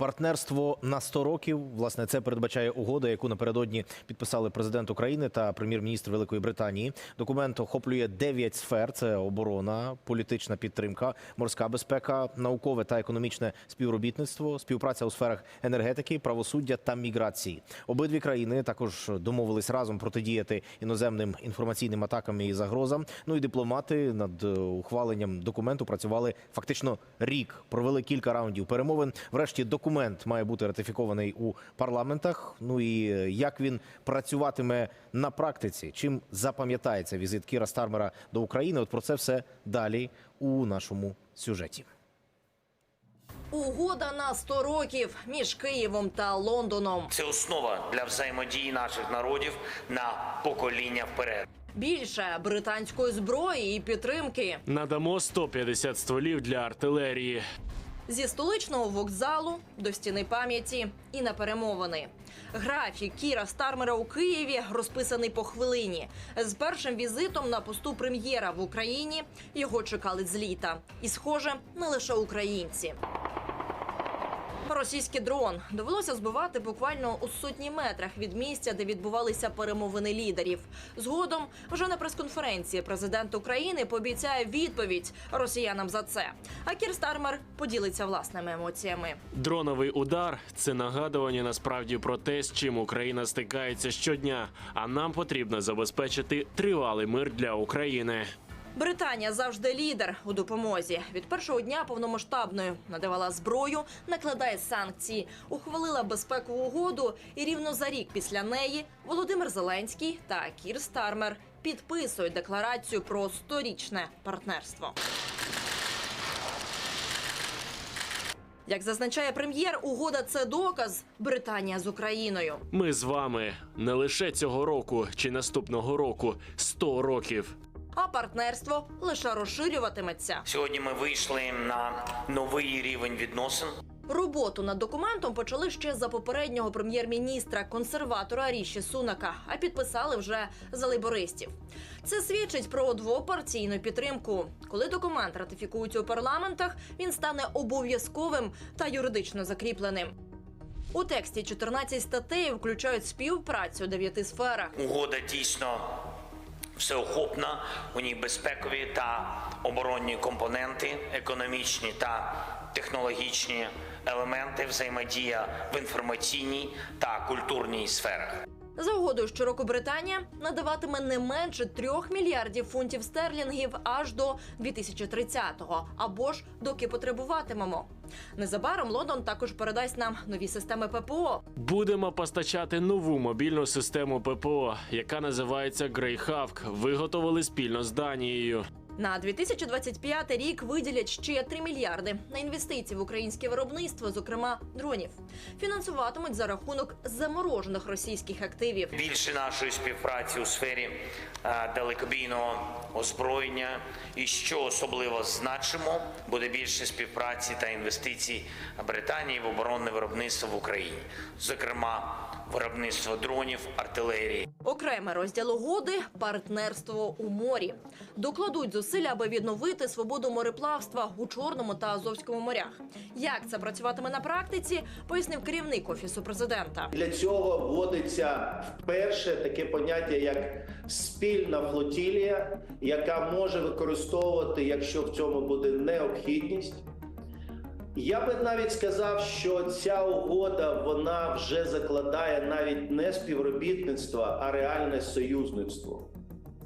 Партнерство на 100 років. Власне, це передбачає угода, яку напередодні підписали президент України та прем'єр-міністр Великої Британії. Документ охоплює 9 сфер: це оборона, політична підтримка, морська безпека, наукове та економічне співробітництво, співпраця у сферах енергетики, правосуддя та міграції. Обидві країни також домовились разом протидіяти іноземним інформаційним атакам і загрозам. Ну і дипломати над ухваленням документу працювали фактично рік. Провели кілька раундів перемовин. Врешті документ має бути ратифікований у парламентах. Ну і е, як він працюватиме на практиці? Чим запам'ятається візит Кіра Стармера до України? От про це все далі у нашому сюжеті. Угода на 100 років між Києвом та Лондоном. Це основа для взаємодії наших народів на покоління вперед. Більше британської зброї і підтримки Надамо 150 стволів для артилерії. Зі столичного вокзалу до стіни пам'яті і на перемовини. Графік Кіра Стармера у Києві розписаний по хвилині. З першим візитом на посту прем'єра в Україні його чекали з літа. І, схоже, не лише українці. Російський дрон довелося збивати буквально у сотні метрах від місця, де відбувалися перемовини лідерів. Згодом, вже на прес-конференції, президент України пообіцяє відповідь росіянам за це. А Кір Стармер поділиться власними емоціями. Дроновий удар це нагадування насправді про те, з чим Україна стикається щодня. А нам потрібно забезпечити тривалий мир для України. Британія завжди лідер у допомозі. Від першого дня повномасштабної надавала зброю, накладає санкції, ухвалила безпекову угоду. І рівно за рік після неї Володимир Зеленський та Кір Стармер підписують декларацію про сторічне партнерство. Як зазначає прем'єр, угода це доказ Британія з Україною. Ми з вами не лише цього року чи наступного року 100 років. А партнерство лише розширюватиметься. Сьогодні ми вийшли на новий рівень відносин. Роботу над документом почали ще за попереднього прем'єр-міністра консерватора Ріші Сунака, а підписали вже за лейбористів. Це свідчить про двопартійну підтримку. Коли документ ратифікують у парламентах, він стане обов'язковим та юридично закріпленим. У тексті 14 статей включають співпрацю у дев'яти сферах. Угода дійсно всеохопна. У ній безпекові та оборонні компоненти, економічні та технологічні елементи, взаємодія в інформаційній та культурній сферах. За угодою щороку Британія надаватиме не менше трьох мільярдів фунтів стерлінгів аж до 2030-го, або ж доки потребуватимемо. Незабаром Лондон також передасть нам нові системи ППО. Будемо постачати нову мобільну систему ППО, яка називається Грейхавк. Виготовили спільно з Данією. На 2025 рік виділять ще 3 мільярди на інвестиції в українське виробництво, зокрема дронів. Фінансуватимуть за рахунок заморожених російських активів. Більше нашої співпраці у сфері е, далекобійного озброєння. І що особливо значимо, буде більше співпраці та інвестицій Британії в оборонне виробництво в Україні, зокрема виробництво дронів, артилерії. Окремий розділ угоди партнерство у морі. Докладуть зусилля, аби відновити свободу мореплавства у Чорному та Азовському морях. Як це працюватиме на практиці, пояснив керівник офісу президента. Для цього вводиться вперше таке поняття як спільна флотілія, яка може використовувати, якщо в цьому буде необхідність. Я би навіть сказав, що ця угода вона вже закладає навіть не співробітництво, а реальне союзництво.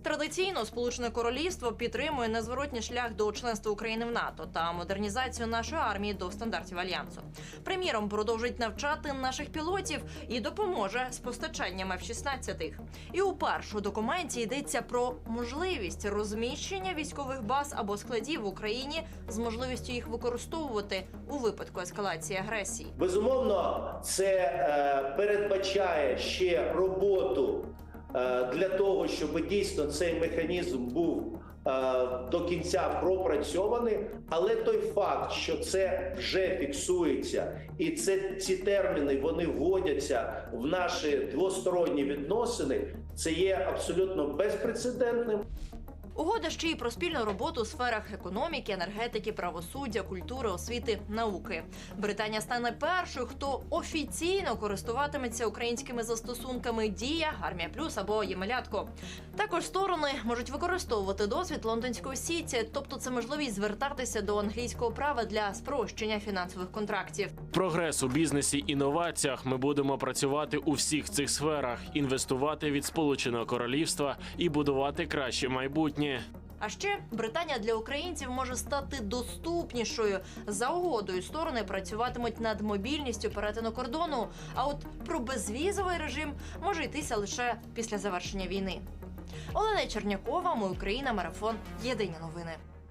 Традиційно Сполучене Королівство підтримує незворотній шлях до членства України в НАТО та модернізацію нашої армії до стандартів альянсу. Прем'єром продовжить навчати наших пілотів і допоможе з постачанням F-16. І у першому документі йдеться про можливість розміщення військових баз або складів в Україні з можливістю їх використовувати у випадку ескалації агресії. Безумовно, це е, передбачає ще роботу для того, щоб дійсно цей механізм був е, до кінця пропрацьований. Але той факт, що це вже фіксується, і це ці терміни вони вводяться в наші двосторонні відносини, це є абсолютно безпрецедентним. Угода ще й про спільну роботу у сферах економіки, енергетики, правосуддя, культури, освіти, науки. Британія стане першою, хто офіційно користуватиметься українськими застосунками Дія, Армія Плюс або Ємелятко. Також сторони можуть використовувати досвід лондонської сіті, тобто це можливість звертатися до англійського права для спрощення фінансових контрактів. Прогрес у бізнесі інноваціях ми будемо працювати у всіх цих сферах, інвестувати від Сполученого Королівства і будувати краще майбутнє. А ще Британія для українців може стати доступнішою. За угодою сторони працюватимуть над мобільністю перетину кордону. А от про безвізовий режим може йтися лише після завершення війни. Олена Чернякова, ми Україна, марафон. Єдині новини.